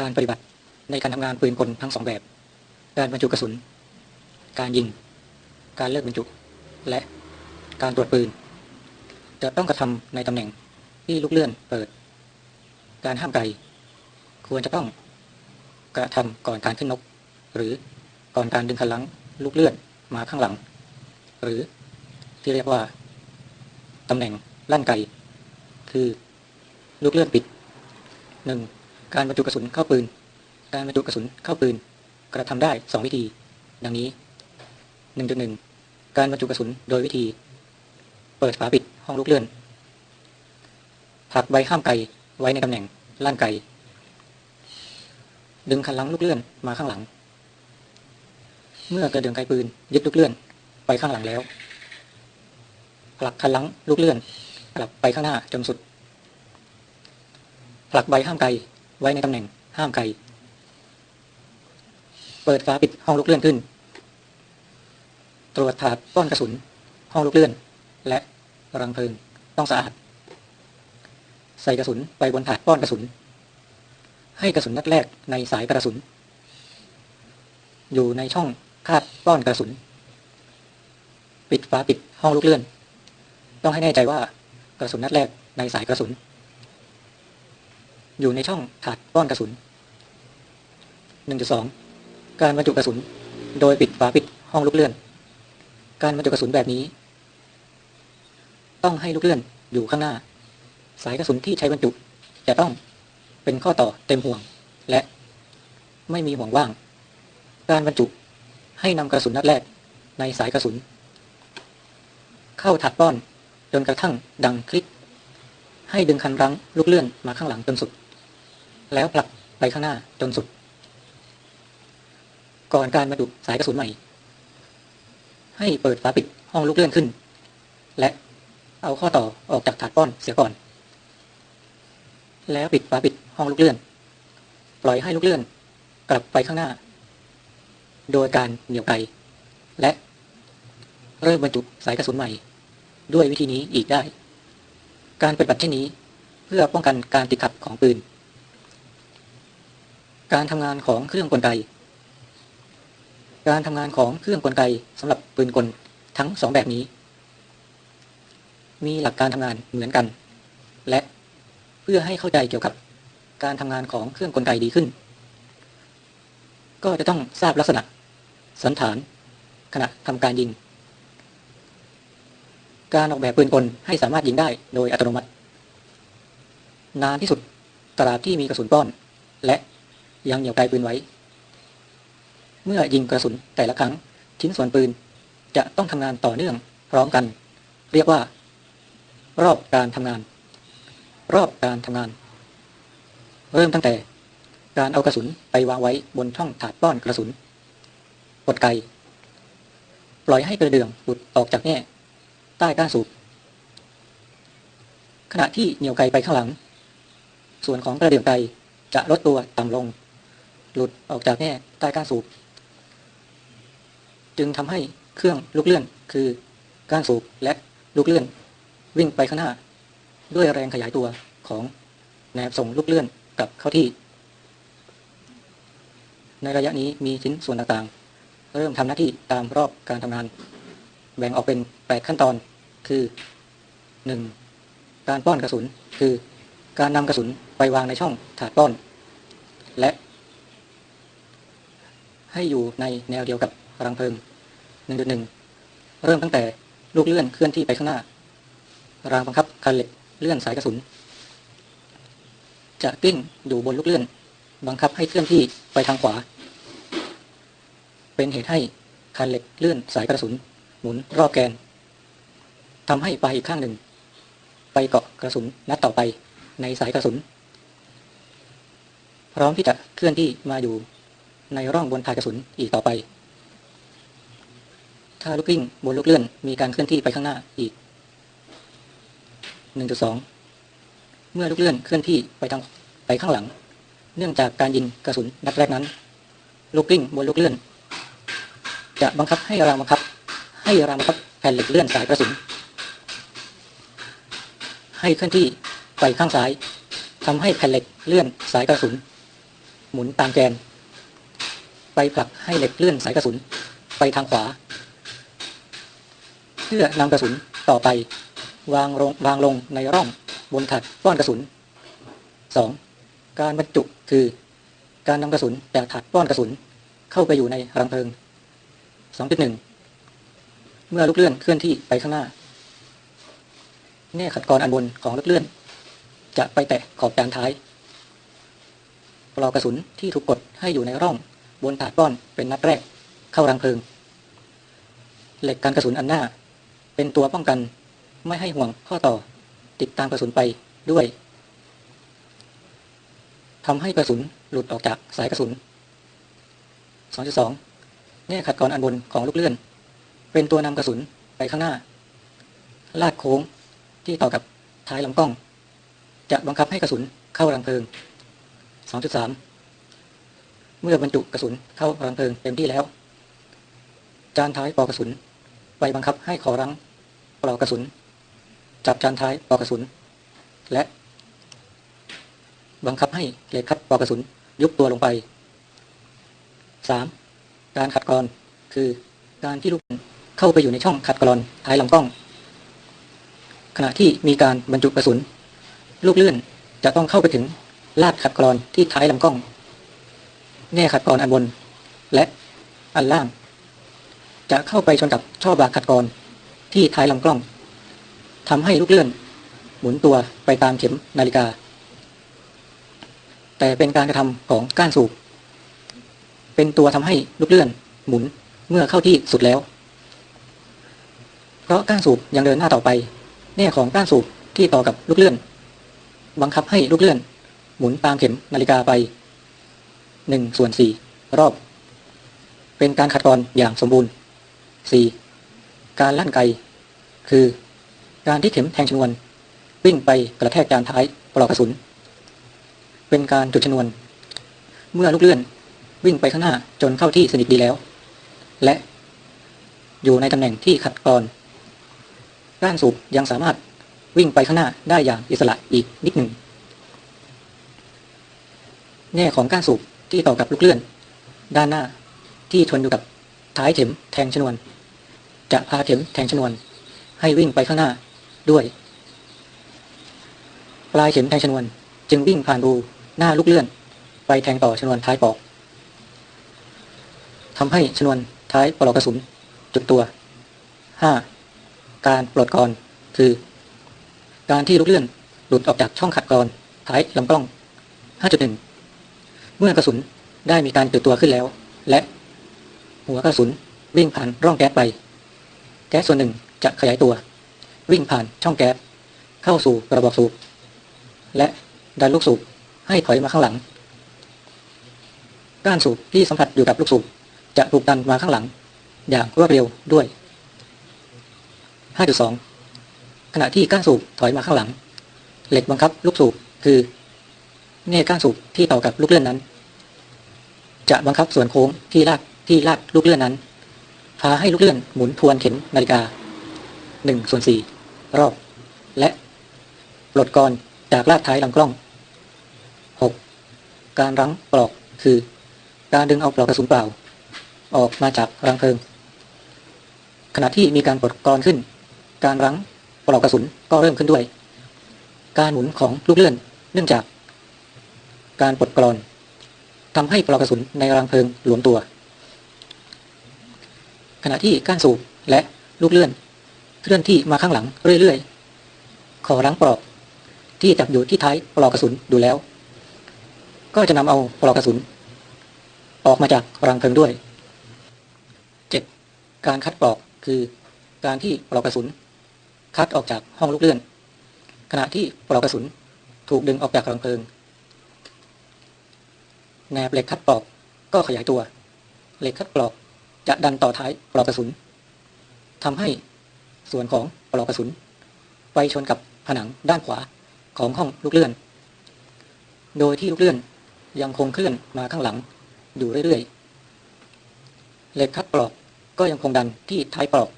การปฏิบัติในการทำงานปืนกลทั้งสองแบบ การบรรจุกระสุน การยิง การเลิกบรรจุ และการตรวจปืน จะต้องกระทำในตำแหน่งที่ลูกเลื่อนเปิด การห้ามไกล ควรจะต้องกระทำก่อนการขึ้นนก หรือก่อนการดึงคันลังลูกเลื่อนมาข้างหลัง หรือที่เรียกว่าตำแหน่งลั่นไกคือลูกเลื่อนปิดหนึ่ง การบรรจุกระสุนเข้าปืน การบรรจุกระสุนเข้าปืน กระทำได้สองวิธี ดังนี้หนึ่งจุดหนึ่งการบรรจุกระสุนโดยวิธี เปิดฝาปิดห้องลูกเลื่อนผลักใบห้ามไกไว้ในตำแหน่งลั่นไกดึงคันลังลูกเลื่อนมาข้างหลัง เมื่อกระเดื่องไกปืนยึดลูกเลื่อนไปข้างหลังแล้วผลักคันลังลูกเลื่อนกลับไปข้างหน้าจนสุดผลักใบห้ามไก ไว้ในตำแหน่งห้ามไกเปิดฝาปิดห้องลูกเลื่อนขึ้น ตรวจถาดป้อนกระสุน ห้องลูกเลื่อน และรังเพลิงต้องสะอาด ใส่กระสุนไปบนถาดป้อนกระสุน ให้กระสุนนัดแรกในสายกระสุน อยู่ในช่องคาดป้อนกระสุน ปิดฝาปิดห้องลูกเลื่อน ต้องให้แน่ใจว่ากระสุนนัดแรกในสายกระสุน อยู่ในช่องถาดป้อนกระสุน 1.2 การบรรจุกระสุน โดยปิดฝาปิดห้องลูกเลื่อน การบรรจุกระสุนแบบนี้ ต้องให้ลูกเลื่อนอยู่ข้างหน้า สายกระสุนที่ใช้บรรจุจะต้องเป็นข้อต่อเต็มห่วง และไม่มีห่วงว่าง การบรรจุให้นำกระสุนนัดแรกในสายกระสุน เข้าถัดป้อนจนกระทั่งดังคลิก ให้ดึงคันรั้งลูกเลื่อนมาข้างหลังจนสุด แล้วผลักไปข้างหน้าจนสุด ก่อนการบรรจุสายกระสุนใหม่ ให้เปิดฝาปิดห้องลูกเลื่อนขึ้น และเอาข้อต่อออกจากถาดป้อนเสียก่อน แล้วปิดฝาปิดห้องลูกเลื่อน ปล่อยให้ลูกเลื่อน กลับไปข้างหน้า โดยการเหนี่ยวไกและเริ่มบรรจุสายกระสุนใหม่ ด้วยวิธีนี้อีกได้ การปฏิบัติเช่นนี้ เพื่อป้องกันการติดขัดของปืน การทำงานของเครื่องกลไก การทำงานของเครื่องกลไกสำหรับปืนกลทั้งสองแบบนี้ มีหลักการทำงานเหมือนกัน และเพื่อให้เข้าใจเกี่ยวกับการทำงานของเครื่องกลไกดีขึ้น ก็จะต้องทราบลักษณะ สันฐาน ขณะทำการยิง การออกแบบปืนกลให้สามารถยิงได้โดยอัตโนมัติ นานที่สุดตราบที่มีกระสุนป้อน และ ยังเหนี่ยวไกลปืนไว้ เมื่อยิงกระสุนแต่ละครั้ง ชิ้นส่วนปืนจะต้องทำงานต่อเนื่องพร้อมกัน เรียกว่า รอบการทำงาน รอบการทำงาน เริ่มตั้งแต่การเอากระสุนไปวางไว้บนช่องถาดป้อนกระสุนกดไกปล่อยให้กระเดื่องหลุดออกจากแง่ใต้ก้านสูบขณะที่เหนี่ยวไกไปข้างหลัง ส่วนของกระเดื่องไกจะลดตัวต่ำลง หลุดออกจากแง่ใต้ก้านสูบ จึงทำให้เครื่องลูกเลื่อนคือก้านสูบและลูกเลื่อน วิ่งไปข้างหน้า ด้วยแรงขยายตัวของแนบส่งลูกเลื่อนกลับเข้าที่ ในระยะนี้มีชิ้นส่วนต่างๆ เริ่มทำหน้าที่ตามรอบการทำงาน แบ่งออกเป็น 8 ขั้นตอนคือ 1. การป้อนกระสุนคือ การนำกระสุนไปวางในช่องถาดป้อน และ ให้อยู่ในแนวเดียวกับรังเพลิง1.1 เริ่มตั้งแต่ลูกเลื่อนเคลื่อนที่ไปข้างหน้า รางบังคับคันเหล็กเลื่อนสายกระสุน จะกิ้งอยู่บนลูกเลื่อน บังคับให้เคลื่อนที่ไปทางขวา เป็นเหตุให้คันเหล็กเลื่อนสายกระสุน หมุนรอบแกนทำให้ปลายอีกข้างหนึ่ง ไปเกาะกระสุนนัดต่อไปในสายกระสุน พร้อมที่จะเคลื่อนที่มาอยู่ ในร่องบนถาดกระสุนอีกต่อไป ถ้าลูกกลิ้งบนลูกเลื่อนมีการเคลื่อนที่ไปข้างหน้าอีก 1.2 เมื่อลูกเลื่อนเคลื่อนที่ไปทางไปข้างหลัง เนื่องจากการยิงกระสุนนัดแรกนั้น ลูกกลิ้งบนลูกเลื่อน จะบังคับให้รางบังคับ ให้รางบังคับแผ่นเหล็กเลื่อนสายกระสุน ให้เคลื่อนที่ไปข้างซ้ายทำให้แผ่นเหล็กเลื่อนสายกระสุน หมุนตามแกน ไปผลักให้เหล็กเลื่อนสายกระสุน ไปทางขวา เพื่อนำกระสุนต่อไป วางลงวางลงในร่องบนถัดป้อนกระสุน 2. การบรรจุคือ การนำกระสุนจากถัดป้อนกระสุน เข้าไปอยู่ในรังเพลิง 2.1 เมื่อลูกเลื่อนเคลื่อนที่ไปข้างหน้าแง่ขัดกรอันบนของลูกเลื่อน จะไปแตะขอบจานท้ายปลอกกระสุนที่ถูกกดให้อยู่ในร่อง บนถาดป้อนเป็นนัดแรก เข้ารังเพลิง เหล็กกันกระสุนอันหน้า เป็นตัวป้องกันไม่ให้ห่วงข้อต่อ ติดตามกระสุนไปด้วยทำให้กระสุนหลุดออกจากสายกระสุน 2.2 แง่ขัดกรอันบนของลูกเลื่อน เป็นตัวนำกระสุนไปข้างหน้า ลาดโค้งที่ต่อกับท้ายลำกล้อง จะบังคับให้กระสุนเข้ารังเพลิง 2.3 เมื่อบรรจุกระสุนเข้ารังเพลิงเต็มที่แล้ว จานท้ายปลอกกระสุน ไปบังคับให้ขอรังปลอกกระสุน จับจานท้ายปลอกกระสุน และ บังคับให้เหล็กคัดปลอกกระสุนยุบตัวลงไป 3. การขัดกรอนคือการที่ลูกเข้าไปอยู่ในช่องขัดกรอนท้ายลำกล้อง ขณะที่มีการบรรจุกระสุน ลูกเลื่อนจะต้องเข้าไปถึงลาดขัดกรอนที่ท้ายลำกล้อง แง่ขัดกรอนอันบน และอันล่าง จะเข้าไปชนกับช่อบากขัดกรอนที่ท้ายลำกล้องทำให้ลูกเลื่อน หมุนตัวไปตามเข็มนาฬิกา แต่เป็นการกระทำของก้านสูบ เป็นตัวทำให้ลูกเลื่อน หมุนเมื่อเข้าที่สุดแล้ว เพราะก้านสูบยังเดินหน้าต่อไป แน่ของก้านสูบที่ต่อกับลูกเลื่อน บังคับให้ลูกเลื่อน หมุนตามเข็มนาฬิกาไป หนึ่งส่วนสี่รอบ เป็นการขัดกรอนอย่างสมบูรณ์ 4. การลั่นไก คือ การที่เข็มแทงชนวน วิ่งไปกระแทกจานท้ายปลอกกระสุน เป็นการจุดชนวน เมื่อลูกเลื่อนวิ่งไปข้างหน้าจนเข้าที่สนิทดีแล้ว และ อยู่ในตำแหน่งที่ขัดกรอนก้านสูบยังสามารถวิ่งไปข้างหน้าได้อย่างอิสระอีกนิดหนึ่งแง่ของก้านสูบ ที่ต่อกับลูกเลื่อน ด้านหน้า ที่ชนอยู่กับท้ายเข็มแทงชนวน จะพาเข็มแทงชนวน ให้วิ่งไปข้างหน้าด้วย ปลายเข็มแทงชนวน จึงวิ่งผ่านรูหน้าลูกเลื่อน ไปแทงต่อชนวนท้ายปลอกทำให้ชนวนท้ายปลอกกระสุนจุดตัว 5. การปลดกรคือ การที่ลูกเลื่อนหลุดออกจากช่องขัดกรอนท้ายลำกล้อง 5.1 เมื่อกระสุนได้มีการจุดตัวขึ้นแล้ว และหัวกระสุนวิ่งผ่านร่องแก๊สไป แก๊สส่วนหนึ่งจะขยายตัว วิ่งผ่านช่องแก๊สเข้าสู่กระบอกสูบ และดันลูกสูบให้ถอยมาข้างหลัง ก้านสูบที่สัมผัสอยู่กับลูกสูบจะถูกดันมาข้างหลัง อย่างรวดเร็วด้วย 5.2 ขณะที่ก้านสูบถอยมาข้างหลัง เหล็กบังคับลูกสูบคือ แง่ก้านสูบที่ต่อกับลูกเลื่อนนั้น จะบังคับส่วนโค้งที่ลากที่ลากลูกเลื่อนนั้น พาให้ลูกเลื่อนหมุนทวนเข็มนาฬิกา1ส่วน4รอบ และปลดกรจากลากท้ายลำกล้อง 6. การรั้งปลอกคือ การดึงเอาปลอกกระสุนเปล่า ออกมาจากรังเพลิง ขณะที่มีการปลดกรขึ้น การรั้งปลอกกระสุนก็เริ่มขึ้นด้วย การหมุนของลูกเลื่อน เนื่องจาก การปลดกรอนทำให้ปลอกกระสุนในรังเพลิงหลวมตัว ขณะที่ก้านสูบและลูกเลื่อน เคลื่อนที่มาข้างหลังเรื่อยๆ ขอรั้งปลอกที่จับอยู่ที่ท้ายปลอกกระสุนดูแล้ว ก็จะนำเอาปลอกกระสุน ออกมาจากรังเพลิงด้วย 7. การคัดปลอกคือการที่ปลอกกระสุน คัดออกจากห้องลูกเลื่อน ขณะที่ปลอกกระสุนถูกดึงออกจากรังเพลิง แนบเหล็กคัดปลอกก็ขยายตัว เหล็กคัดปลอกจะดันต่อท้ายปลอกกระสุนทำให้ส่วนของปลอกกระสุน ไปชนกับผนังด้านขวาของห้องลูกเลื่อน โดยที่ลูกเลื่อนยังคงเคลื่อนมาข้างหลังอยู่เรื่อยๆ เหล็กคัดปลอกก็ยังคงดันที่ท้ายปลอก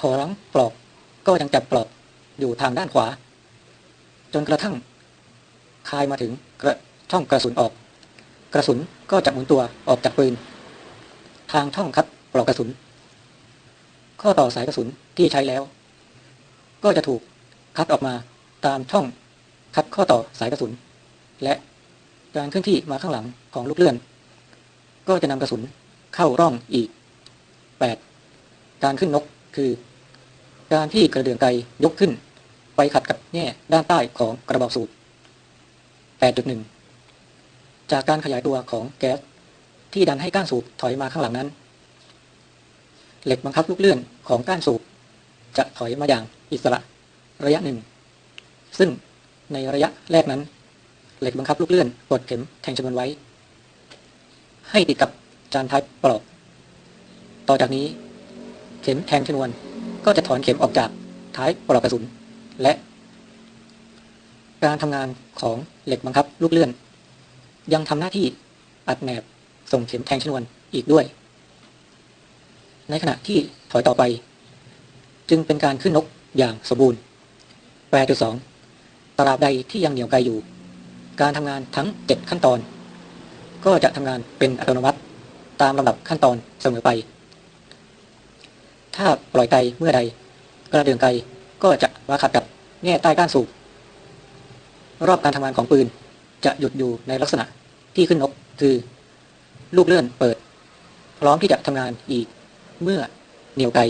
ขอรังปลอกก็ยังจับปลอกอยู่ทางด้านขวา จนกระทั่งคายมาถึงกระ ช่องกระสุนออก กระสุนก็จะหมุนตัวออกจากปืน ทางช่องคัดปลอกกระสุน ข้อต่อสายกระสุนที่ใช้แล้ว ก็จะถูกคัดออกมาตามช่องคัดข้อต่อสายกระสุน และการเคลื่อนที่มาข้างหลังของลูกเลื่อน ก็จะนำกระสุนเข้าร่องอีก 8. การขึ้นนกคือ การที่กระเดื่องไกยกขึ้น ไปขัดกับแง่ด้านใต้ของกระบอกสูบ8.1 จากการขยายตัวของแก๊สที่ดันให้ก้านสูบถอยมาข้างหลังนั้น เหล็กบังคับลูกเลื่อนของก้านสูบ จะถอยมาอย่างอิสระระยะหนึ่ง ซึ่งในระยะแรกนั้น เหล็กบังคับลูกเลื่อนกดเข็มแทงชนวนไว้ ให้ติดกับจานท้ายปลอก ต่อจากนี้ เข็มแทงชนวน ก็จะถอนเข็มออกจากท้ายปลอกกระสุน และ การทำงานของเหล็กบังคับลูกเลื่อน ยังทำหน้าที่อัดแหนบส่งเข็มแทงชนวนอีกด้วย ในขณะที่ถอยต่อไป จึงเป็นการขึ้นนกอย่างสมบูรณ์8.2ตราบใดที่ยังเหนียวไกลอยู่ การทำงานทั้ง 7 ขั้นตอน ก็จะทำงานเป็นอัตโนมัติตามลำดับขั้นตอนเสมอไป ถ้าปล่อยไกลเมื่อใด กระเดื่องไกลก็จะมาขัดกับแง่ใต้ก้านสูบรอบการทำงานของปืน จะหยุดอยู่ในลักษณะที่ขึ้นนกคือ ลูกเลื่อนเปิด พร้อมที่จะทำงานอีก เมื่อเหนียวไกล